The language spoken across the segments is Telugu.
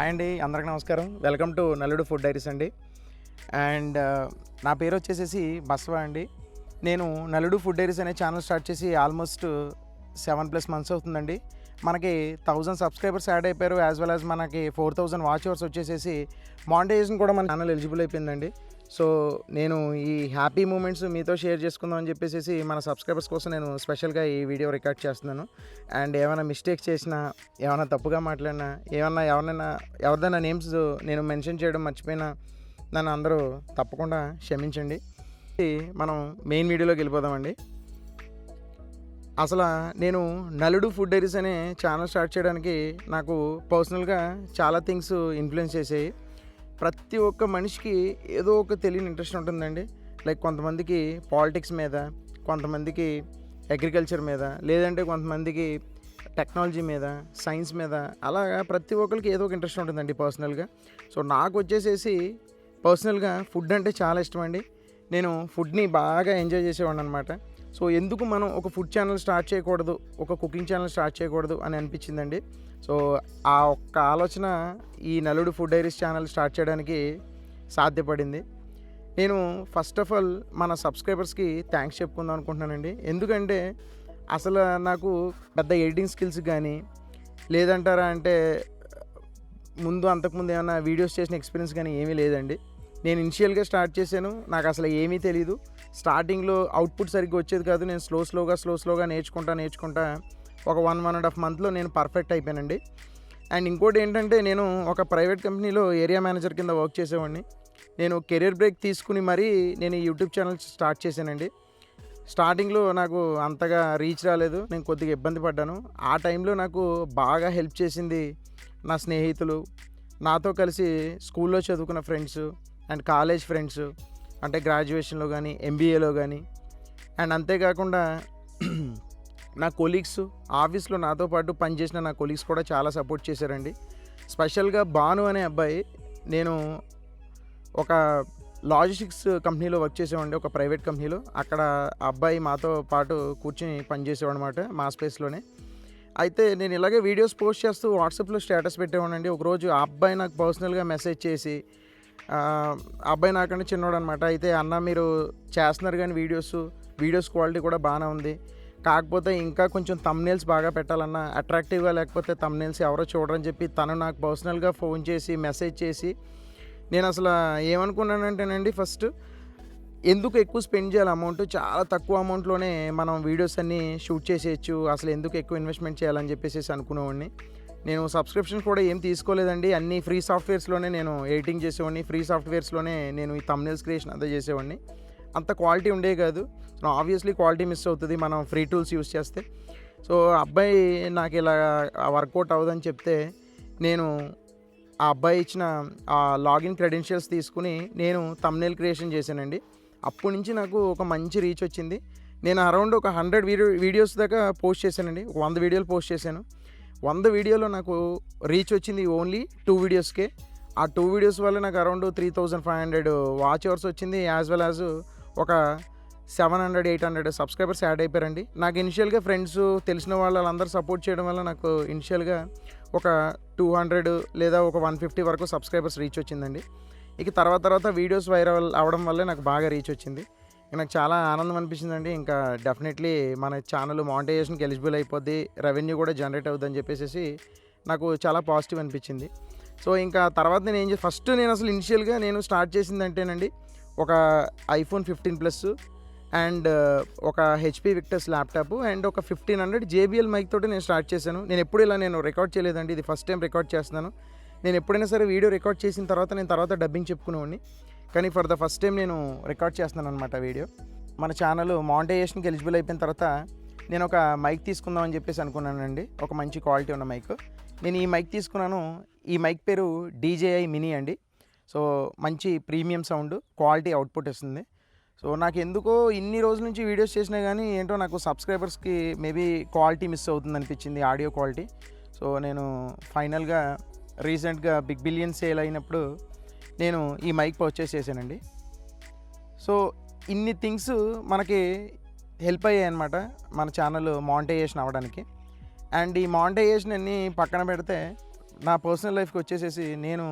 హాయ్ అండి అందరికీ నమస్కారం. Welcome to Nalludu food diaries అండి. అండ్ నా పేరు వచ్చేసేసి బస్వ అండి. నేను నల్లుడు ఫుడ్ డైరీస్ అనే ఛానల్ స్టార్ట్ చేసి ఆల్మోస్ట్ సెవెన్ ప్లస్ మంత్స్ అవుతుందండి. మనకి థౌజండ్ సబ్స్క్రైబర్స్ యాడ్ అయిపోయారు యాజ్ వెల్ యాజ్ మనకి ఫోర్ థౌజండ్ వాచ్ అవర్స్ వచ్చేసేసి మానిటైజేషన్ కూడా మన ఛానల్ ఎలిజిబుల్ అయిపోయిందండి. సో నేను ఈ హ్యాపీ మూమెంట్స్ మీతో షేర్ చేసుకుందాం అని చెప్పేసి మన సబ్స్క్రైబర్స్ కోసం నేను స్పెషల్గా ఈ వీడియో రికార్డ్ చేస్తున్నాను. అండ్ ఏమైనా మిస్టేక్స్ చేసినా ఏమైనా తప్పుగా మాట్లాడినా ఏమన్నా ఎవరినైనా ఎవరిదైనా నేమ్స్ నేను మెన్షన్ చేయడం మర్చిపోయినా నన్ను అందరూ తప్పకుండా క్షమించండి. మనం మెయిన్ వీడియోలోకి వెళ్ళిపోదామండి. అసలు నేను నలుడు ఫుడ్ డైరీస్ అనే ఛానల్ స్టార్ట్ చేయడానికి నాకు పర్సనల్గా చాలా థింగ్స్ ఇన్ఫ్లుయెన్స్ చేసాయి. ప్రతి ఒక్క మనిషికి ఏదో ఒక తెలియని ఇంట్రెస్ట్ ఉంటుందండి. లైక్ కొంతమందికి పాలిటిక్స్ మీద కొంతమందికి అగ్రికల్చర్ మీద లేదంటే కొంతమందికి టెక్నాలజీ మీద సైన్స్ మీద అలాగా ప్రతి ఒక్కరికి ఏదో ఒక ఇంట్రెస్ట్ ఉంటుందండి పర్సనల్గా. సో నాకు వచ్చేసేసి పర్సనల్గా ఫుడ్ అంటే చాలా ఇష్టం అండి నేను ఫుడ్ని బాగా ఎంజాయ్ చేసేవాడిని అనమాట సో ఎందుకు మనం ఒక ఫుడ్ ఛానల్ స్టార్ట్ చేయకూడదు ఒక కుకింగ్ ఛానల్ స్టార్ట్ చేయకూడదు అని అనిపించిందండి. సో ఆ ఒక్క ఆలోచన ఈ నలుడు ఫుడ్ డైరీస్ ఛానల్ స్టార్ట్ చేయడానికి సాధ్యపడింది. నేను ఫస్ట్ ఆఫ్ ఆల్ మన సబ్స్క్రైబర్స్కి థ్యాంక్స్ చెప్పుకుందాం అనుకుంటున్నానండి. ఎందుకంటే అసలు నాకు పెద్ద ఎడిటింగ్ స్కిల్స్ కానీ లేదంటారా అంటే ముందు అంతకుముందు ఏమైనా వీడియోస్ చేసిన ఎక్స్పీరియన్స్ కానీ ఏమీ లేదండి. నేను ఇనిషియల్గా స్టార్ట్ చేశాను నాకు అసలు ఏమీ తెలియదు స్టార్టింగ్లో అవుట్పుట్ సరిగ్గా వచ్చేది కాదు. నేను స్లో స్లోగా స్లో స్లోగా నేర్చుకుంటా నేర్చుకుంటా ఒక వన్ వన్ అండ్ హాఫ్ మంత్లో నేను పర్ఫెక్ట్ అయిపోయానండి. అండ్ ఇంకోటి ఏంటంటే నేను ఒక ప్రైవేట్ కంపెనీలో ఏరియా మేనేజర్ కింద వర్క్ చేసేవాడిని. నేను కెరీర్ బ్రేక్ తీసుకుని మరీ నేను యూట్యూబ్ ఛానల్ స్టార్ట్ చేశానండి. స్టార్టింగ్లో నాకు అంతగా రీచ్ రాలేదు. నేను కొద్దిగా ఇబ్బంది పడ్డాను. ఆ టైంలో నాకు బాగా హెల్ప్ చేసింది నా స్నేహితులు. నాతో కలిసి స్కూల్లో చదువుకున్న ఫ్రెండ్స్ అండ్ కాలేజ్ ఫ్రెండ్స్ అంటే గ్రాడ్యుయేషన్లో కానీ ఎంబీఏలో కానీ అండ్ అంతేకాకుండా నా కొలీగ్స్ ఆఫీస్లో నాతో పాటు పనిచేసిన నా కొలీగ్స్ కూడా చాలా సపోర్ట్ చేశారండి. స్పెషల్గా భాను అనే అబ్బాయి నేను ఒక లాజిస్టిక్స్ కంపెనీలో వర్క్ చేసేవాడిని ఒక ప్రైవేట్ కంపెనీలో అక్కడ అబ్బాయి మాతో పాటు కూర్చొని పనిచేసేవాడు అనమాట మా స్పేస్లోనే అయితే నేను ఇలాగే వీడియోస్ పోస్ట్ చేస్తూ వాట్సాప్లో స్టేటస్ పెట్టేవాడినండి. ఒకరోజు ఆ అబ్బాయి నాకు పర్సనల్గా మెసేజ్ చేసి అబ్బాయి నాకంటే చిన్నోడు అనమాట అయితే అన్న మీరు చేస్తున్నారు కానీ వీడియోస్ వీడియోస్ క్వాలిటీ కూడా బాగానే ఉంది. కాకపోతే ఇంకా కొంచెం తమ్నేల్స్ బాగా పెట్టాలన్నా అట్రాక్టివ్గా లేకపోతే తమ్నేల్స్ ఎవరో చూడరని చెప్పి తను నాకు పర్సనల్గా ఫోన్ చేసి మెసేజ్ చేసి నేను అసలు ఏమనుకున్నానంటేనండి ఫస్ట్ ఎందుకు ఎక్కువ స్పెండ్ చేయాలి? అమౌంట్ చాలా తక్కువ అమౌంట్లోనే మనం వీడియోస్ అన్నీ షూట్ చేసేయచ్చు. అసలు ఎందుకు ఎక్కువ ఇన్వెస్ట్మెంట్ చేయాలని చెప్పేసి అనుకునేవాడిని. నేను సబ్స్క్రిప్షన్ కూడా ఏం తీసుకోలేదండి. అన్ని ఫ్రీ సాఫ్ట్వేర్స్లోనే నేను ఎడిటింగ్ చేసేవాడిని. ఫ్రీ సాఫ్ట్వేర్స్లోనే నేను ఈ తమ్నేల్స్ క్రియేషన్ అంతా చేసేవాడిని. అంత క్వాలిటీ ఉండే కాదు. సో ఆబ్వియస్లీ క్వాలిటీ మిస్ అవుతుంది మనం ఫ్రీ టూల్స్ యూస్ చేస్తే. సో అబ్బాయి నాకు ఇలా వర్కౌట్ అవ్వదని చెప్తే నేను ఆ అబ్బాయి ఇచ్చిన ఆ లాగిన్ క్రెడెన్షియల్స్ తీసుకుని నేను తమ్నేల్ క్రియేషన్ చేశానండి. అప్పటి నుంచి నాకు ఒక మంచి రీచ్ వచ్చింది. నేను అరౌండ్ ఒక హండ్రెడ్ వీడియో వీడియోస్ దాకా పోస్ట్ చేశానండి. ఒక వంద వీడియోలు పోస్ట్ చేశాను. వంద వీడియోలో నాకు రీచ్ వచ్చింది ఓన్లీ టూ వీడియోస్కే ఆ టూ వీడియోస్ వల్ల నాకు around three thousand five hundred watch hours వచ్చింది యాజ్ వెల్ యాజ్ ఒక seven hundred eight hundred subscribers add అయిపోయారండి. నాకు ఇనిషియల్గా ఫ్రెండ్స్ తెలిసిన వాళ్ళందరూ సపోర్ట్ చేయడం వల్ల నాకు ఇనిషియల్గా ఒక టూ హండ్రెడ్ లేదా ఒక వన్ ఫిఫ్టీ వరకు సబ్స్క్రైబర్స్ రీచ్ వచ్చిందండి. ఇక తర్వాత తర్వాత వీడియోస్ వైరల్ అవడం వల్లే నాకు బాగా రీచ్ వచ్చింది. నాకు చాలా ఆనందం అనిపించిందండి. ఇంకా డెఫినెట్లీ మన ఛానల్ మానిటైజేషన్కి ఎలిజిబుల్ అయిపోద్ది. రెవెన్యూ కూడా జనరేట్ అవుతుందని చెప్పేసి నాకు చాలా పాజిటివ్ అనిపించింది. సో ఇంకా తర్వాత నేను ఏం చే ఫస్ట్ నేను అసలు ఇనిషియల్గా నేను స్టార్ట్ చేసిందంటేనండి ఒక ఐఫోన్ ఫిఫ్టీన్ ప్లస్ అండ్ ఒక హెచ్పి విక్టర్స్ ల్యాప్టాప్ అండ్ ఒక ఫిఫ్టీన్ హండ్రెడ్ జేబిఎల్ మైక్ తోటి నేను స్టార్ట్ చేశాను. నేను ఎప్పుడు ఇలా నేను రికార్డ్ చేయలేదండి. ఇది ఫస్ట్ టైం రికార్డ్ చేస్తున్నాను. నేను ఎప్పుడైనా సరే వీడియో రికార్డ్ చేసిన తర్వాత నేను తర్వాత డబ్బింగ్ చెప్పుకునేవాడిని. కానీ ఫర్ ద ఫస్ట్ టైం నేను రికార్డ్ చేస్తున్నాను అనమాట వీడియో మన ఛానల్ మానిటైజేషన్కి ఎలిజిబుల్ అయిపోయిన తర్వాత నేను ఒక మైక్ తీసుకుందామని చెప్పేసి అనుకున్నానండి. ఒక మంచి క్వాలిటీ ఉన్న మైక్ నేను ఈ మైక్ తీసుకున్నాను. ఈ మైక్ పేరు డీజేఐ మినీ అండి. సో మంచి ప్రీమియం సౌండ్ క్వాలిటీ అవుట్పుట్ ఇస్తుంది. సో నాకు ఎందుకో ఇన్ని రోజుల నుంచి వీడియోస్ చేసినా కానీ ఏంటో నాకు సబ్స్క్రైబర్స్కి మేబీ క్వాలిటీ మిస్ అవుతుంది అనిపించింది ఆడియో క్వాలిటీ సో నేను ఫైనల్గా రీసెంట్గా బిగ్ బిలియన్ సేల్ అయినప్పుడు నేను ఈ మైక్ పర్చేస్ చేశానండి సో ఇన్ని థింగ్స్ మనకి హెల్ప్ అయ్యాయి అనమాట మన ఛానల్ మానిటైజేషన్ అవ్వడానికి. అండ్ ఈ మానిటైజేషన్ అన్ని పక్కన పెడితే నా పర్సనల్ లైఫ్కి వచ్చేసేసి నేను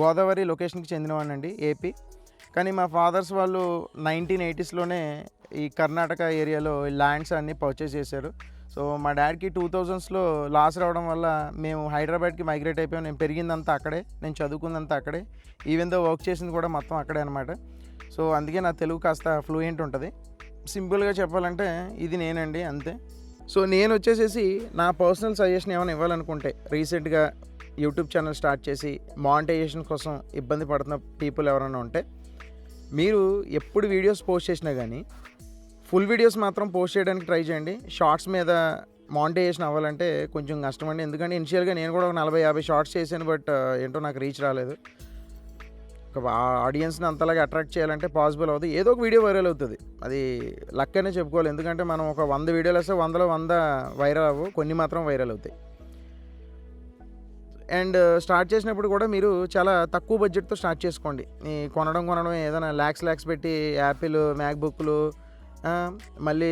గోదావరి లొకేషన్కి చెందినవాడినండి ఏపీ కానీ మా ఫాదర్స్ వాళ్ళు నైన్టీన్ ఎయిటీస్లోనే ఈ కర్ణాటక ఏరియాలో ల్యాండ్స్ అన్నీ పర్చేస్ చేశారు. సో మా డాడీకి టూ థౌజండ్స్లో లాస్ రావడం వల్ల మేము హైదరాబాద్కి మైగ్రేట్ అయిపోయాం. నేను పెరిగిందంతా అక్కడే నేను చదువుకుందంతా అక్కడే. ఈవెన్ దో వర్క్ చేసింది కూడా మొత్తం అక్కడే అనమాట సో అందుకే నా తెలుగు కాస్త ఫ్లూయెంట్ ఉంటుంది. సింపుల్గా చెప్పాలంటే ఇది నేనండి అంతే. సో నేను వచ్చేసేసి నా పర్సనల్ సజెషన్ ఏమైనా ఇవ్వాలనుకుంటే రీసెంట్గా యూట్యూబ్ ఛానల్ స్టార్ట్ చేసి మానిటైజేషన్ కోసం ఇబ్బంది పడుతున్న పీపుల్ ఎవరైనా ఉంటే మీరు ఎప్పుడు వీడియోస్ పోస్ట్ చేసినా కానీ ఫుల్ వీడియోస్ మాత్రం పోస్ట్ చేయడానికి ట్రై చేయండి. షార్ట్స్ మీద మానిటైజేషన్ అవ్వాలంటే కొంచెం కష్టం అండి ఎందుకంటే ఇనిషియల్గా నేను కూడా ఒక నలభై యాభై షార్ట్స్ చేశాను బట్ ఏంటో నాకు రీచ్ రాలేదు. ఆడియన్స్ని అంతలాగా అట్రాక్ట్ చేయాలంటే పాసిబుల్ అవుతుంది ఏదో ఒక వీడియో వైరల్ అవుతుంది. అది లక్ అనే చెప్పుకోవాలి. ఎందుకంటే మనం ఒక వంద వీడియోలు వస్తే వందలో వంద వైరల్ అవ్వు. కొన్ని మాత్రం వైరల్ అవుతాయి. అండ్ స్టార్ట్ చేసినప్పుడు కూడా మీరు చాలా తక్కువ బడ్జెట్తో స్టార్ట్ చేసుకోండి. కొనడం కొనడం ఏదైనా ల్యాక్స్ ల్యాక్స్ పెట్టి యాపిల్ మ్యాక్బుక్లు మళ్ళీ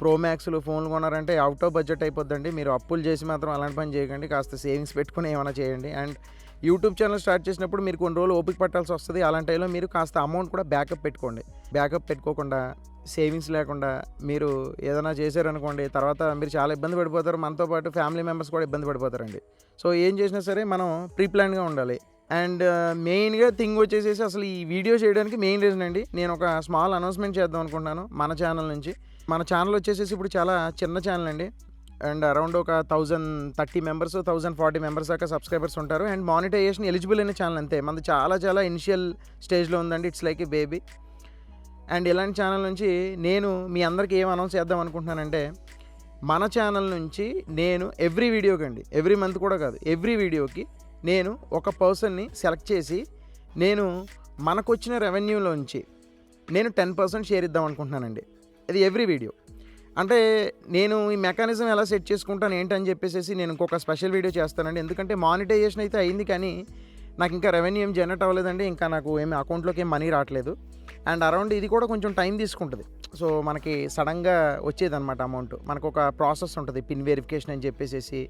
ప్రో మ్యాక్స్లు ఫోన్లు కొన్నారంటే అవుట్ ఆఫ్ బడ్జెట్ అయిపోద్దండి. మీరు అప్పులు చేసి మాత్రం అలాంటి పని చేయకండి. కాస్త సేవింగ్స్ పెట్టుకుని ఏమైనా చేయండి. అండ్ యూట్యూబ్ ఛానల్ స్టార్ట్ చేసినప్పుడు మీరు కొన్ని రోజులు ఓపిక పట్టాల్సి వస్తుంది. అలాంటి టైంలో మీరు కాస్త అమౌంట్ కూడా బ్యాకప్ పెట్టుకోండి. బ్యాకప్ పెట్టుకోకుండా సేవింగ్స్ లేకుండా మీరు ఏదైనా చేశారనుకోండి తర్వాత మీరు చాలా ఇబ్బంది పడిపోతారు. మనతో పాటు ఫ్యామిలీ మెంబర్స్ కూడా ఇబ్బంది పడిపోతారండి. సో ఏం చేసినా సరే మనం ప్రీప్లాన్గా ఉండాలి. అండ్ మెయిన్గా థింగ్ వచ్చేసేసి అసలు ఈ వీడియో చేయడానికి మెయిన్ రీజన్ అండి. నేను ఒక స్మాల్ అనౌన్స్మెంట్ చేద్దాం అనుకుంటున్నాను మన ఛానల్ నుంచి. మన ఛానల్ వచ్చేసేసి ఇప్పుడు చాలా చిన్న ఛానల్ అండి. అండ్ అరౌండ్ ఒక thousand thirty members thousand forty members దాకా సబ్స్క్రైబర్స్ ఉంటారు. అండ్ మానిటైజేషన్ ఎలిజిబుల్ అయిన ఛానల్ అంతే. మనది చాలా చాలా ఇనిషియల్ స్టేజ్లో ఉందండి. It's like a baby. And ఇలాంటి ఛానల్ నుంచి నేను మీ అందరికీ ఏం అనౌన్స్ చేద్దాం అనుకుంటున్నానంటే మన ఛానల్ నుంచి నేను ఎవ్రీ వీడియోకి అండి ఎవ్రీ మంత్ కూడా కాదు ఎవ్రీ వీడియోకి నేను ఒక పర్సన్ని సెలెక్ట్ చేసి నేను మనకొచ్చిన రెవెన్యూలోంచి నేను టెన్ పర్సెంట్ షేర్ ఇద్దాం అనుకుంటున్నానండి. అది ఎవ్రీ వీడియో. అంటే నేను ఈ మెకానిజం ఎలా సెట్ చేసుకుంటాను ఏంటని చెప్పేసి నేను ఇంకొక స్పెషల్ వీడియో చేస్తానండి. ఎందుకంటే మానిటైజేషన్ అయితే అయింది కానీ నాకు ఇంకా రెవెన్యూ ఏం జనరేట్ అవ్వలేదండి. ఇంకా నాకు ఏమి అకౌంట్లోకి ఏం మనీ రావట్లేదు. అండ్ అరౌండ్ ఇది కూడా కొంచెం టైం తీసుకుంటుంది. సో మనకి సడన్గా వచ్చేదన్నమాట అమౌంట్. మనకు ఒక ప్రాసెస్ ఉంటుంది. పిన్ వెరిఫికేషన్ అని చెప్పేసి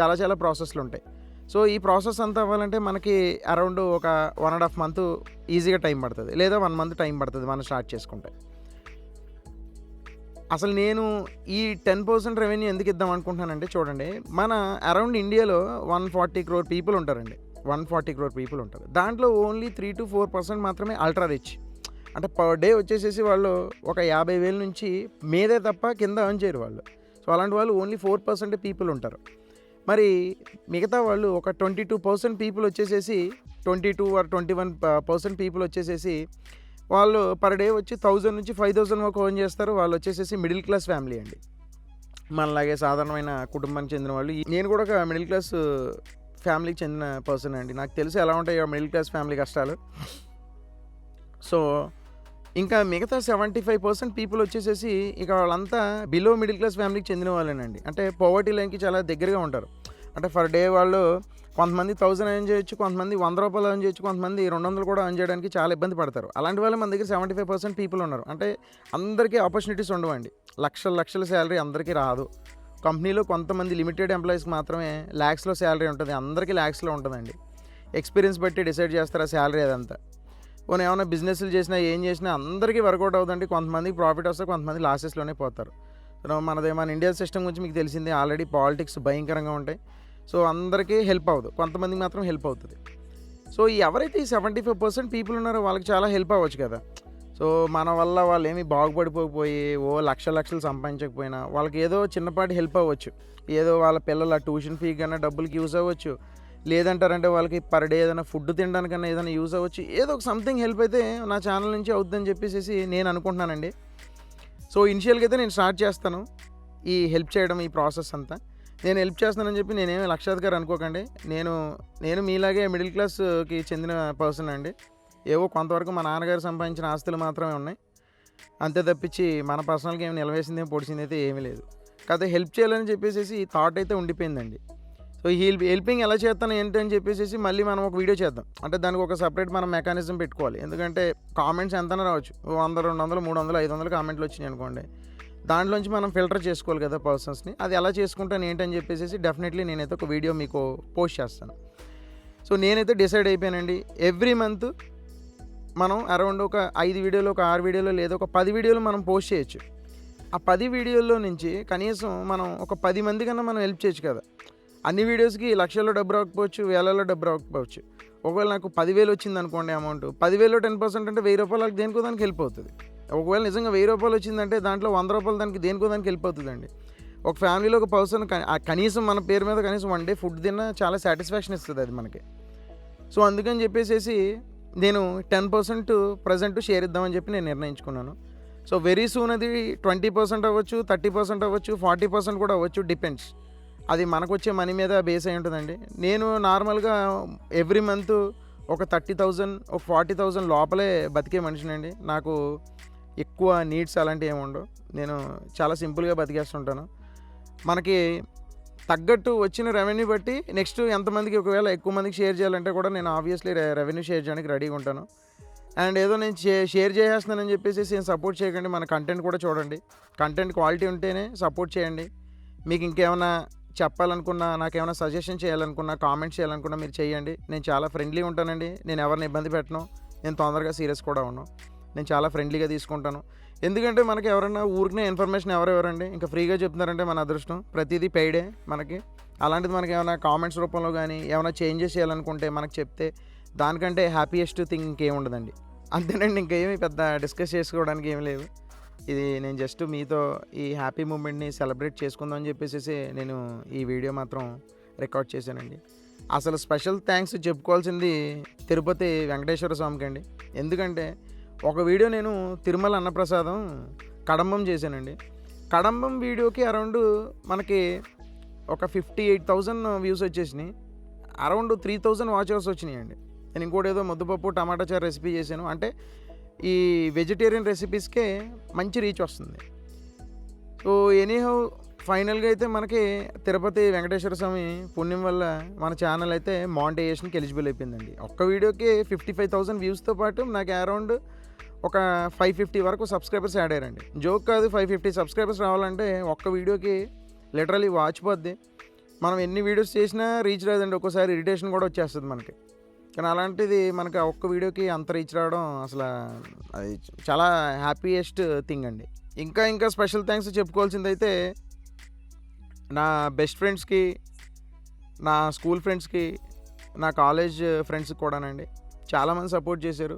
చాలా చాలా ప్రాసెస్లు ఉంటాయి. సో ఈ ప్రాసెస్ అంతా అవ్వాలంటే మనకి అరౌండ్ ఒక వన్ అండ్ హాఫ్ మంత్ ఈజీగా టైం పడుతుంది. లేదా వన్ మంత్ టైం పడుతుంది మనం స్టార్ట్ చేసుకుంటే. అసలు నేను ఈ టెన్ పర్సెంట్ రెవెన్యూ ఎందుకు ఇద్దాం అనుకుంటున్నానంటే చూడండి మన అరౌండ్ ఇండియాలో వన్ ఫార్టీ క్రోర్ పీపుల్ ఉంటారండి. వన్ ఫార్టీ క్రోర్ పీపుల్ ఉంటారు. దాంట్లో only three to four percent మాత్రమే అల్ట్రా రిచ్ అంటే పర్ డే వచ్చేసేసి వాళ్ళు ఒక యాభై వేల నుంచి మీదే తప్ప కింద అర్న్ చేయరు వాళ్ళు. సో అలాంటి వాళ్ళు ఓన్లీ ఫోర్ పర్సెంట్ పీపుల్ ఉంటారు. మరి మిగతా వాళ్ళు ఒక ట్వంటీ టూ పర్సెంట్ పీపుల్ వచ్చేసేసి twenty two or twenty one percent people వచ్చేసేసి వాళ్ళు పర్ డే వచ్చి థౌజండ్ నుంచి ఫైవ్ థౌజండ్ వరకు ఓన్ చేస్తారు. వాళ్ళు వచ్చేసేసి మిడిల్ క్లాస్ ఫ్యామిలీ అండి. మనలాగే సాధారణమైన కుటుంబానికి చెందిన వాళ్ళు. నేను కూడా ఒక మిడిల్ క్లాస్ ఫ్యామిలీకి చెందిన పర్సన్ అండి. నాకు తెలిసి ఎలా ఉంటాయో మిడిల్ క్లాస్ ఫ్యామిలీ కష్టాలు. సో ఇంకా మిగతా సెవెంటీ ఫైవ్ పర్సెంట్ పీపుల్ వచ్చేసేసి ఇక వాళ్ళంతా బిలో మిడిల్ క్లాస్ ఫ్యామిలీకి చెందిన వాళ్ళేనండి. అంటే పవర్టీ లైన్కి చాలా దగ్గరగా ఉంటారు. అంటే ఫర్ డే వాళ్ళు కొంతమంది థౌసండ్ ఎర్న్ చేయొచ్చు కొంతమంది వంద రూపాయలు ఎర్న్ చేయొచ్చు కొంతమంది రెండు వందలు కూడా ఎర్న్ చేయడానికి చాలా ఇబ్బంది పడతారు. అలాంటి వాళ్ళు మన దగ్గర సెవెంటీ ఫైవ్ పర్సెంట్ పీపుల్ ఉన్నారు. అంటే అందరికీ ఆపర్చునిటీస్ ఉండవండి. లక్షల లక్షల శాలరీ అందరికీ రాదు. కంపెనీలో కొంతమంది లిమిటెడ్ ఎంప్లాయీస్కి మాత్రమే ల్యాక్స్లో శాలరీ ఉంటుంది. అందరికీ ల్యాక్స్లో ఉంటుందండి. ఎక్స్పీరియన్స్ బట్టి డిసైడ్ చేస్తారా శాలరీ అదంతా. పోనీ ఏమైనా బిజినెస్లు చేసినా ఏం చేసినా అందరికీ వర్కౌట్ అవుతుందండి. కొంతమందికి ప్రాఫిట్ వస్తే కొంతమంది లాసెస్లోనే పోతారు. సో మనది మన ఇండియా సిస్టమ్ గురించి మీకు తెలిసింది ఆల్రెడీ పాలిటిక్స్ భయంకరంగా ఉంటాయి. సో అందరికీ హెల్ప్ అవ్వదు. కొంతమందికి మాత్రం హెల్ప్ అవుతుంది. సో ఎవరైతే ఈ సెవెంటీ ఫైవ్ పర్సెంట్ పీపుల్ ఉన్నారో వాళ్ళకి చాలా హెల్ప్ అవ్వచ్చు కదా. సో మన వల్ల వాళ్ళు ఏమి బాగుపడిపోయి ఓ లక్ష లక్షలు సంపాదించకపోయినా వాళ్ళకి ఏదో చిన్నపాటి హెల్ప్ అవ్వచ్చు. ఏదో వాళ్ళ పిల్లల ట్యూషన్ ఫీ కన్నా డబ్బులకి యూస్ అవ్వచ్చు. లేదంటారంటే వాళ్ళకి పర్ డే ఏదైనా ఫుడ్ తినడానికన్నా ఏదైనా యూస్ అవ్వచ్చు. ఏదో ఒక సంథింగ్ హెల్ప్ అయితే నా ఛానల్ నుంచి అవుతుందని చెప్పేసి నేను అనుకుంటున్నానండి. సో ఇనిషియల్గా అయితే నేను స్టార్ట్ చేస్తాను ఈ హెల్ప్ చేయడం ఈ ప్రాసెస్ అంతా. నేను హెల్ప్ చేస్తానని చెప్పి నేనేమి లక్షాధికారి అనుకోకండి. నేను నేను మీలాగే మిడిల్ క్లాస్కి చెందిన పర్సన్ అండి. ఏవో కొంతవరకు మా నాన్నగారు సంపాదించిన ఆస్తులు మాత్రమే ఉన్నాయి. అంతే తప్పించి మన పర్సనల్గా ఏమి నిలవేసింది ఏమి పొడిచింది అయితే ఏమీ లేదు. కాకపోతే హెల్ప్ చేయాలని చెప్పేసి థాట్ అయితే ఉండిపోయిందండి. సో ఈ హెల్ప్ హెల్పింగ్ ఎలా చేస్తాను ఏంటి అని చెప్పేసి మళ్ళీ మనం ఒక వీడియో చేద్దాం. అంటే దానికి ఒక సపరేట్ మనం మెకానిజం పెట్టుకోవాలి. ఎందుకంటే కామెంట్స్ ఎంతైనా రావచ్చు. ఓ వంద రెండు వందలు మూడు వందలు ఐదు వందలు కామెంట్లు వచ్చినాయి అనుకోండి. దాంట్లోంచి మనం ఫిల్టర్ చేసుకోవాలి కదా పర్సన్స్ని అది ఎలా చేసుకుంటాను ఏంటని చెప్పేసి డెఫినెట్లీ నేనైతే ఒక వీడియో మీకు పోస్ట్ చేస్తాను. సో నేనైతే డిసైడ్ అయిపోయానండి. ఎవ్రీ మంత్ మనం అరౌండ్ ఒక ఐదు వీడియోలు ఒక ఆరు వీడియోలు లేదా ఒక పది వీడియోలు మనం పోస్ట్ చేయొచ్చు. ఆ పది వీడియోల్లో నుంచి కనీసం మనం ఒక పది మంది కన్నా మనం హెల్ప్ చేయొచ్చు కదా. అన్ని వీడియోస్కి లక్షల్లో డబ్బు రాకపోవచ్చు వేలలో డబ్బు రాకపోవచ్చు. ఒకవేళ నాకు పదివేలు వచ్చింది అనుకోండి అమౌంట్ పదివేలు టెన్ పర్సెంట్ అంటే వెయ్యి రూపాయలకు దేనికో దానికి వెళ్ళిపోతుంది ఒకవేళ నిజంగా వెయ్యి రూపాయలు వచ్చిందంటే దాంట్లో వంద రూపాయలు దానికి దేనికో దానికి వెళ్ళిపోతుందండి ఒక ఫ్యామిలీలో ఒక పర్సన్ కనీసం మన పేరు మీద కనీసం వన్ డే ఫుడ్ తిన్నా చాలా సాటిస్ఫాక్షన్ ఇస్తుంది అది మనకి. సో అందుకని చెప్పేసి నేను టెన్ పర్సెంట్ ప్రజెంట్ షేర్ ఇద్దామని చెప్పి నేను నిర్ణయించుకున్నాను. సో వెరీ సూన్ అది ట్వంటీ పర్సెంట్ అవ్వచ్చు థర్టీ పర్సెంట్ అవ్వచ్చు ఫార్టీ పర్సెంట్ కూడా అవ్వచ్చు డిపెండ్స్ అది మనకు వచ్చే మనీ మీద బేస్ అయి ఉంటుందండి. నేను నార్మల్గా ఎవ్రీ మంత్ ఒక థర్టీ థౌజండ్ ఒక ఫార్టీ థౌజండ్ లోపలే బతికే మనిషినండి. నాకు ఎక్కువ నీడ్స్ అలాంటివి ఏమి ఉండవు. నేను చాలా సింపుల్గా బతికేస్తుంటాను. మనకి తగ్గట్టు వచ్చిన రెవెన్యూ బట్టి నెక్స్ట్ ఎంతమందికి ఒకవేళ ఎక్కువ మందికి షేర్ చేయాలంటే కూడా నేను ఆబ్వియస్లీ రెవెన్యూ షేర్ చేయడానికి రెడీగా ఉంటాను. అండ్ ఏదో నేను షేర్ చేసేస్తున్నానని చెప్పేసి నేను సపోర్ట్ చేయకండి. మన కంటెంట్ కూడా చూడండి. కంటెంట్ క్వాలిటీ ఉంటేనే సపోర్ట్ చేయండి. మీకు ఇంకేమైనా చెప్పాలనుకున్నా నాకేమైనా సజెషన్ చేయాలనుకున్నా కామెంట్ చేయాలనుకున్నా మీరు చేయండి. నేను చాలా ఫ్రెండ్లీ ఉంటానండి. నేను ఎవరిని ఇబ్బంది పెట్టను. నేను తొందరగా సీరియస్ కూడా ఉన్నాను నేను చాలా ఫ్రెండ్లీగా తీసుకుంటాను. ఎందుకంటే మనకి ఎవరైనా ఊరికనే ఇన్ఫర్మేషన్ ఎవరెవరండి? ఇంకా ఫ్రీగా చెప్తున్నారంటే మన అదృష్టం. ప్రతిదీ పెయిడే మనకి. అలాంటిది మనకి ఏమైనా కామెంట్స్ రూపంలో కానీ ఏమైనా చేంజెస్ చేయాలనుకుంటే మనకు చెప్తే దానికంటే హ్యాపీయెస్ట్ థింగ్ ఇంకేం ఉండదండి అంతేనండి ఇంకేమీ పెద్ద డిస్కస్ చేసుకోవడానికి ఏం లేవు. ఇది నేను జస్ట్ మీతో ఈ హ్యాపీ మూమెంట్ని సెలబ్రేట్ చేసుకుందాం అని చెప్పేసి నేను ఈ వీడియో మాత్రం రికార్డ్ చేశానండి. అసలు స్పెషల్ థ్యాంక్స్ చెప్పుకోవాల్సింది తిరుపతి వెంకటేశ్వర స్వామికి అండి. ఎందుకంటే ఒక వీడియో నేను తిరుమల అన్నప్రసాదం కడంబం చేశానండి. కడంబం వీడియోకి అరౌండ్ మనకి ఒక ఫిఫ్టీ ఎయిట్ థౌజండ్ వ్యూస్ వచ్చేసినాయి. అరౌండ్ త్రీ థౌజండ్ వాచర్స్ వచ్చినాయండి. నేను ఇంకోటి ఏదో ముద్దపప్పు టమాటా చారు రెసిపీ చేశాను. అంటే ఈ వెజిటేరియన్ రెసిపీస్కే మంచి రీచ్ వస్తుంది. సో ఎనీహౌ ఫైనల్గా అయితే మనకి తిరుపతి వెంకటేశ్వర స్వామి పుణ్యం వల్ల మన ఛానల్ అయితే మానిటైజేషన్కి ఎలిజిబుల్ అయిపోయిందండి. ఒక్క వీడియోకి ఫిఫ్టీ ఫైవ్ థౌసండ్ వ్యూస్తో పాటు నాకు అరౌండ్ ఒక ఫైవ్ ఫిఫ్టీ వరకు సబ్స్క్రైబర్స్ యాడ్ అయ్యారండి. జోక్ కాదు ఫైవ్ ఫిఫ్టీ సబ్స్క్రైబర్స్ రావాలంటే ఒక్క వీడియోకి లిటరలీ వాచ్ పోద్ది. మనం ఎన్ని వీడియోస్ చేసినా రీచ్ రాదండి. ఒక్కోసారి ఇరిటేషన్ కూడా వచ్చేస్తుంది మనకి. కానీ అలాంటిది మనకి ఒక్క వీడియోకి అంత రీచ్ రావడం అసలు అది చాలా హ్యాపీయెస్ట్ థింగ్ అండి. ఇంకా ఇంకా స్పెషల్ థ్యాంక్స్ చెప్పుకోవాల్సింది అయితే నా బెస్ట్ ఫ్రెండ్స్కి నా స్కూల్ ఫ్రెండ్స్కి నా కాలేజ్ ఫ్రెండ్స్కి కూడానండి. చాలామంది సపోర్ట్ చేశారు.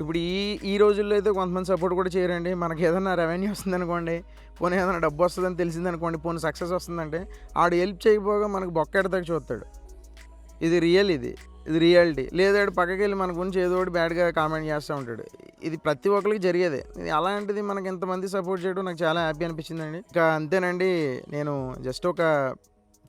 ఇప్పుడు ఈ ఈ రోజుల్లో అయితే కొంతమంది సపోర్ట్ కూడా చేయరండి. మనకి ఏదైనా రెవెన్యూ వస్తుంది అనుకోండి పోనీ ఏదైనా డబ్బు వస్తుందని తెలిసింది అనుకోండి పోనీ సక్సెస్ వస్తుందంటే ఆడు హెల్ప్ చేయకపోగా మనకు బొక్కెడతాకి చూస్తాడు. ఇది రియల్ ఇది. ఇది రియాలిటీ. లేదా పక్కకి వెళ్ళి మన గురించి ఏదో ఒకటి బ్యాడ్గా కామెంట్ చేస్తూ ఉంటాడు. ఇది ప్రతి ఒక్కరికి జరిగేదే. ఇది అలాంటిది మనకి ఎంతమంది సపోర్ట్ చేయడం నాకు చాలా హ్యాపీ అనిపించిందండి. ఇంకా అంతేనండి నేను జస్ట్ ఒక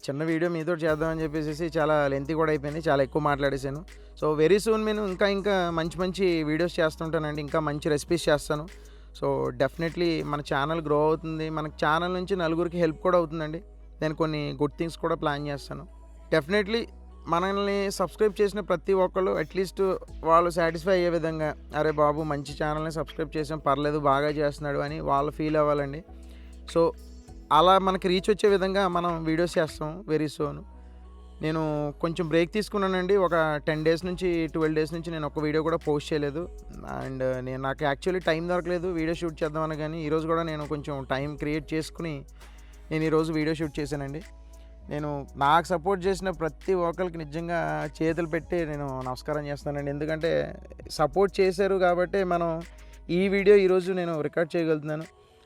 చిన్న వీడియో మీతో చేద్దామని చెప్పేసి చాలా లెంత్ కూడా అయిపోయింది. చాలా ఎక్కువ మాట్లాడేశాను. సో వెరీ సూన్ నేను ఇంకా ఇంకా మంచి మంచి వీడియోస్ చేస్తుంటానండి. ఇంకా మంచి రెసిపీస్ చేస్తాను. సో డెఫినెట్లీ మన ఛానల్ గ్రో అవుతుంది. మన ఛానల్ నుంచి నలుగురికి హెల్ప్ కూడా అవుతుందండి. నేను కొన్ని గుడ్ థింగ్స్ కూడా ప్లాన్ చేస్తాను. డెఫినెట్లీ మనల్ని సబ్స్క్రైబ్ చేసిన ప్రతి ఒక్కళ్ళు అట్లీస్ట్ వాళ్ళు సాటిస్ఫై అయ్యే విధంగా అరే బాబు మంచి ఛానల్ని సబ్స్క్రైబ్ చేసాం పర్లేదు బాగా చేస్తున్నాడు అని వాళ్ళు ఫీల్ అవ్వాలండి. సో అలా మనకి రీచ్ వచ్చే విధంగా మనం వీడియోస్ చేస్తాం వెరీ సోన్. నేను కొంచెం బ్రేక్ తీసుకున్నానండి. ఒక టెన్ డేస్ నుంచి ట్వెల్వ్ డేస్ నుంచి నేను ఒక వీడియో కూడా పోస్ట్ చేయలేదు. అండ్ నేను నాకు యాక్చువల్లీ టైం దొరకలేదు వీడియో షూట్ చేద్దామని కానీ ఈరోజు కూడా నేను కొంచెం టైం క్రియేట్ చేసుకుని నేను ఈరోజు వీడియో షూట్ చేశానండి. నేను నాకు సపోర్ట్ చేసిన ప్రతి ఒక్కరికి నిజంగా చేతులు పెట్టి నేను నమస్కారం చేస్తానండి. ఎందుకంటే సపోర్ట్ చేశారు కాబట్టి మనం ఈ వీడియో ఈరోజు నేను రికార్డ్ చేయగలుగుతున్నాను.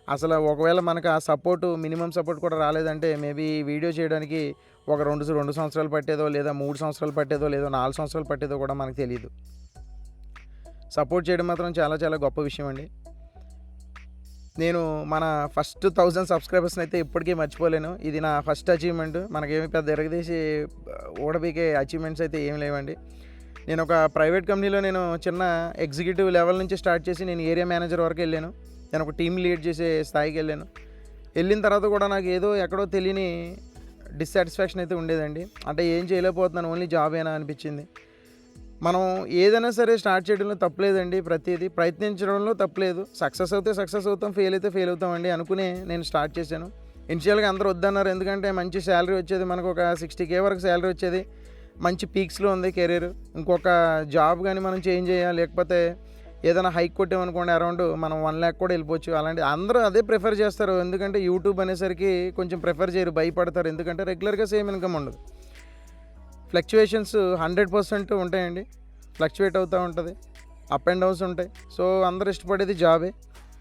అసలు ఒకవేళ మనకు ఆ సపోర్ట్ మినిమం సపోర్ట్ కూడా రాలేదంటే మేబీ వీడియో చేయడానికి ఒక రెండు రెండు సంవత్సరాలు పట్టేదో లేదా మూడు సంవత్సరాలు పట్టేదో లేదో నాలుగు సంవత్సరాలు పట్టేదో కూడా మనకు తెలియదు సపోర్ట్ చేయడం మాత్రం చాలా చాలా గొప్ప విషయం అండి. నేను మన ఫస్ట్ థౌజండ్ సబ్స్క్రైబర్స్ని అయితే ఇప్పటికీ మర్చిపోలేను. ఇది నా ఫస్ట్ అచీవ్మెంట్ మనకేమి పెద్ద ఎరగదీసి ఓడబీకే అచీవ్మెంట్స్ అయితే ఏం లేవండి. నేను ఒక ప్రైవేట్ కంపెనీలో నేను చిన్న ఎగ్జిక్యూటివ్ లెవెల్ నుంచి స్టార్ట్ చేసి నేను ఏరియా మేనేజర్ వరకు వెళ్ళాను. నేను ఒక టీం లీడ్ చేసే స్థాయికి వెళ్ళాను. వెళ్ళిన తర్వాత కూడా నాకు ఏదో ఎక్కడో తెలియని డిస్సాటిస్ఫాక్షన్ అయితే ఉండేదండి. అంటే ఏం చేయలేకపోతున్నాను ఓన్లీ జాబ్ అయినా అనిపించింది. మనం ఏదైనా సరే స్టార్ట్ చేయడంలో తప్పలేదండి ప్రతిదీ. ప్రయత్నించడంలో తప్పలేదు. సక్సెస్ అవుతే సక్సెస్ అవుతాం ఫెయిల్ అయితే ఫెయిల్ అవుతామండి అనుకునే నేను స్టార్ట్ చేశాను. ఇనిషియల్గా అందరూ వద్దన్నారు. ఎందుకంటే మంచి శాలరీ వచ్చేది మనకు ఒక సిక్స్టీ కే వరకు శాలరీ వచ్చేది. మంచి పీక్స్లో ఉంది కెరీర్. ఇంకొక జాబ్ కానీ మనం చేంజ్ చేయాలి. లేకపోతే ఏదైనా హైక్ కొట్టామనుకోండి అరౌండ్ మనం వన్ ల్యాక్ కూడా వెళ్ళిపోవచ్చు. అలాంటి అందరూ అదే ప్రిఫర్ చేస్తారు. ఎందుకంటే యూట్యూబ్ అనేసరికి కొంచెం ప్రిఫర్ చేయరు భయపడతారు. ఎందుకంటే రెగ్యులర్గా సేమ్ ఇన్కమ్ ఉండదు. ఫ్లక్చువేషన్స్ హండ్రెడ్ పర్సెంట్ ఉంటాయండి. ఫ్లక్చువేట్ అవుతూ ఉంటుంది. అప్ అండ్ డౌన్స్ ఉంటాయి. సో అందరు ఇష్టపడేది జాబే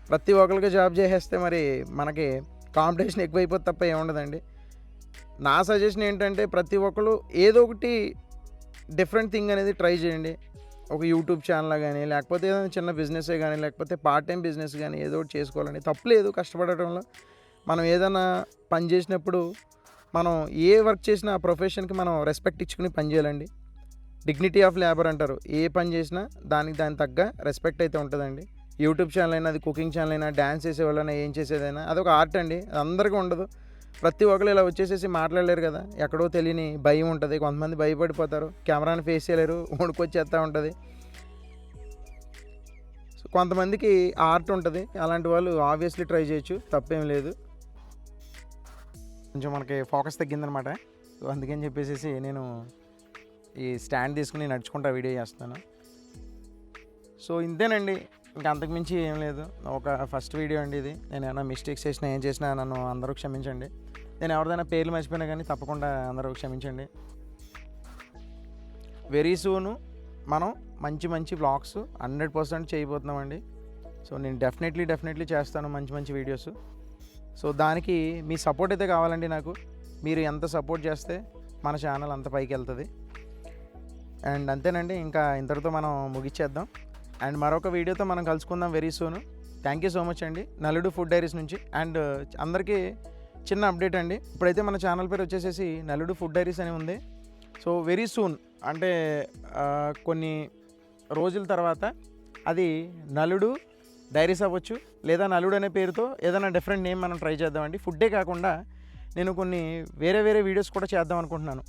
ప్రతి ఒక్కరికి జాబ్ చేసేస్తే మరి మనకి కాంపిటీషన్ ఎక్కువైపోతే తప్ప ఏముండదండి నా సజెషన్ ఏంటంటే ప్రతి ఒక్కరు ఏదో ఒకటి డిఫరెంట్ థింగ్ అనేది ట్రై చేయండి. ఒక యూట్యూబ్ ఛానల్ కానీ లేకపోతే ఏదైనా చిన్న బిజినెసే కానీ లేకపోతే పార్ట్ టైం బిజినెస్ కానీ ఏదో ఒకటి చేసుకోవాలండి. తప్పులేదు కష్టపడటంలో. మనం ఏదైనా పని చేసినప్పుడు మనం ఏ వర్క్ చేసినా ఆ ప్రొఫెషన్కి మనం రెస్పెక్ట్ ఇచ్చుకుని పని చేయాలండి. డిగ్నిటీ ఆఫ్ లేబర్ అంటారు. ఏ పని చేసినా దానికి దాని తగ్గ రెస్పెక్ట్ అయితే ఉంటుందండి. యూట్యూబ్ ఛానల్ అయినా అది కుకింగ్ ఛానల్ అయినా డ్యాన్స్ చేసేవాళ్ళైనా ఏం చేసేదైనా అదొక ఆర్ట్ అండి. అది అందరికీ ఉండదు. ప్రతి ఒక్కరు ఇలా వచ్చేసేసి మాట్లాడలేరు కదా. ఎక్కడో తెలియని భయం ఉంటుంది. కొంతమంది భయపడిపోతారు. కెమెరాని ఫేస్ చేయలేరు. వణుకొచ్చేస్తూ ఉంటుంది. సో కొంతమందికి ఆర్ట్ ఉంటుంది. అలాంటి వాళ్ళు ఆబ్వియస్లీ ట్రై చేయొచ్చు. తప్పేం లేదు. కొంచెం మనకి ఫోకస్ తగ్గిందనమాట. సో అందుకని చెప్పేసి నేను ఈ స్టాండ్ తీసుకుని నడుచుకుంటా వీడియో చేస్తున్నాను. సో ఇంతేనండి. ఇంకా అంతకుమించి ఏం లేదు. ఒక ఫస్ట్ వీడియో అండి ఇది. నేను ఏమైనా మిస్టేక్స్ చేసినా ఏం చేసినా నన్ను అందరూ క్షమించండి. నేను ఎవరిదైనా పేర్లు మర్చిపోయినా కానీ తప్పకుండా అందరూ క్షమించండి. వెరీ సూను మనం మంచి మంచి వ్లాగ్స్ హండ్రెడ్ పర్సెంట్ చేయబోతున్నామండి. సో నేను డెఫినెట్లీ డెఫినెట్లీ చేస్తాను మంచి మంచి వీడియోస్. సో దానికి మీ సపోర్ట్ అయితే కావాలండి నాకు. మీరు ఎంత సపోర్ట్ చేస్తే మన ఛానల్ అంత పైకి వెళ్తుంది. అండ్ అంతేనండి ఇంకా ఇంతటితో మనం ముగిచ్చేద్దాం. అండ్ మరొక వీడియోతో మనం కలుసుకుందాం very soon thank you so much అండి. నలుడు ఫుడ్ డైరీస్ నుంచి. అండ్ అందరికీ చిన్న అప్డేట్ అండి. ఇప్పుడైతే మన ఛానల్ పేరు వచ్చేసేసి నలుడు ఫుడ్ డైరీస్ అని ఉంది. సో వెరీ సూన్ అంటే కొన్ని రోజుల తర్వాత అది నలుడు డైరీస్ అవ్వచ్చు లేదా నలుడు అనే పేరుతో ఏదైనా డిఫరెంట్ నేమ్ మనం ట్రై చేద్దామండి. ఫుడ్డే కాకుండా నేను కొన్ని వేరే వేరే వీడియోస్ కూడా చేద్దాం అనుకుంటున్నాను.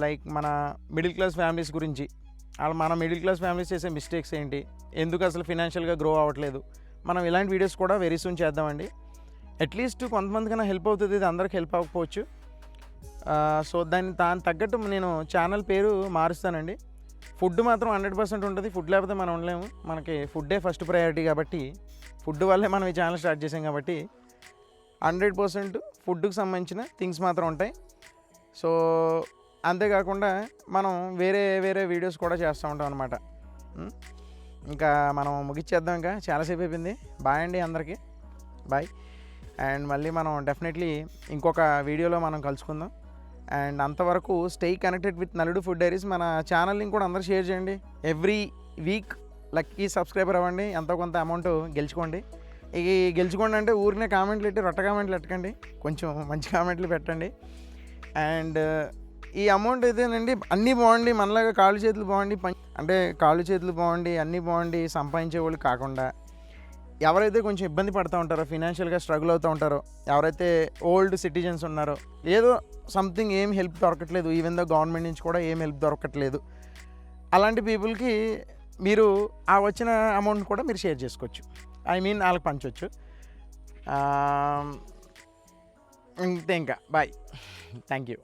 లైక్ మన మిడిల్ క్లాస్ ఫ్యామిలీస్ గురించి. వాళ్ళు మన మిడిల్ క్లాస్ ఫ్యామిలీస్ చేసే మిస్టేక్స్ ఏంటి? ఎందుకు అసలు ఫినాన్షియల్గా గ్రో అవ్వట్లేదు? మనం ఇలాంటి వీడియోస్ కూడా వెరీ సూన్ చేద్దామండి. అట్లీస్ట్ కొంతమందికైనా హెల్ప్ అవుతుంది ఇది అందరికి హెల్ప్ అవ్వకపోవచ్చు. సో దాన్ని దాని తగ్గట్టు నేను ఛానల్ పేరు మారుస్తానండి. ఫుడ్ మాత్రం హండ్రెడ్ పర్సెంట్ ఉంటుంది. ఫుడ్ లేకపోతే మనం ఉండలేము. మనకి ఫుడ్డే ఫస్ట్ ప్రయారిటీ కాబట్టి ఫుడ్ వల్లే మనం ఈ ఛానల్ స్టార్ట్ చేసాం కాబట్టి హండ్రెడ్ పర్సెంట్ ఫుడ్కి సంబంధించిన థింగ్స్ మాత్రం ఉంటాయి. సో అంతేకాకుండా మనం వేరే వేరే వీడియోస్ కూడా చేస్తూ ఉంటాం అనమాట ఇంకా మనం ముగిచ్చేద్దాం ఇంకా. చాలాసేపు అయిపోయింది. బాయ్ అండి అందరికీ. బాయ్. అండ్ మళ్ళీ మనం డెఫినెట్లీ ఇంకొక వీడియోలో మనం కలుసుకుందాం. అండ్ అంతవరకు stay connected with Naludu food diaries మన ఛానల్ని కూడా అందరూ షేర్ చేయండి. ఎవ్రీ వీక్ లక్కీ సబ్స్క్రైబర్ అవ్వండి. ఎంతో కొంత అమౌంట్ గెలుచుకోండి. ఇక గెలుచుకోండి అంటే ఊరినే కామెంట్లు పెట్టి రొట్ట కామెంట్లు పెట్టకండి. కొంచెం మంచి కామెంట్లు పెట్టండి. అండ్ ఈ అమౌంట్ అయితేనండి అన్నీ బాగుండి మనలాగా కాళ్ళు చేతులు బాగుండి పని అంటే కాళ్ళు చేతులు బాగుండి అన్నీ బాగుండి సంపాదించే వాళ్ళు కాకుండా ఎవరైతే కొంచెం ఇబ్బంది పడుతూ ఉంటారో ఫినాన్షియల్గా స్ట్రగుల్ అవుతూ ఉంటారో ఎవరైతే ఓల్డ్ సిటిజన్స్ ఉన్నారో ఏదో సంథింగ్ ఏం హెల్ప్ దొరకట్లేదు. ఈవెన్ దో గవర్నమెంట్ నుంచి కూడా ఏం హెల్ప్ దొరకట్లేదు. అలాంటి పీపుల్కి మీరు ఆ వచ్చిన అమౌంట్ కూడా మీరు షేర్ చేసుకోవచ్చు. ఐ మీన్ వాళ్ళకి పంచవచ్చు ఇంతే ఇంకా. Bye thank you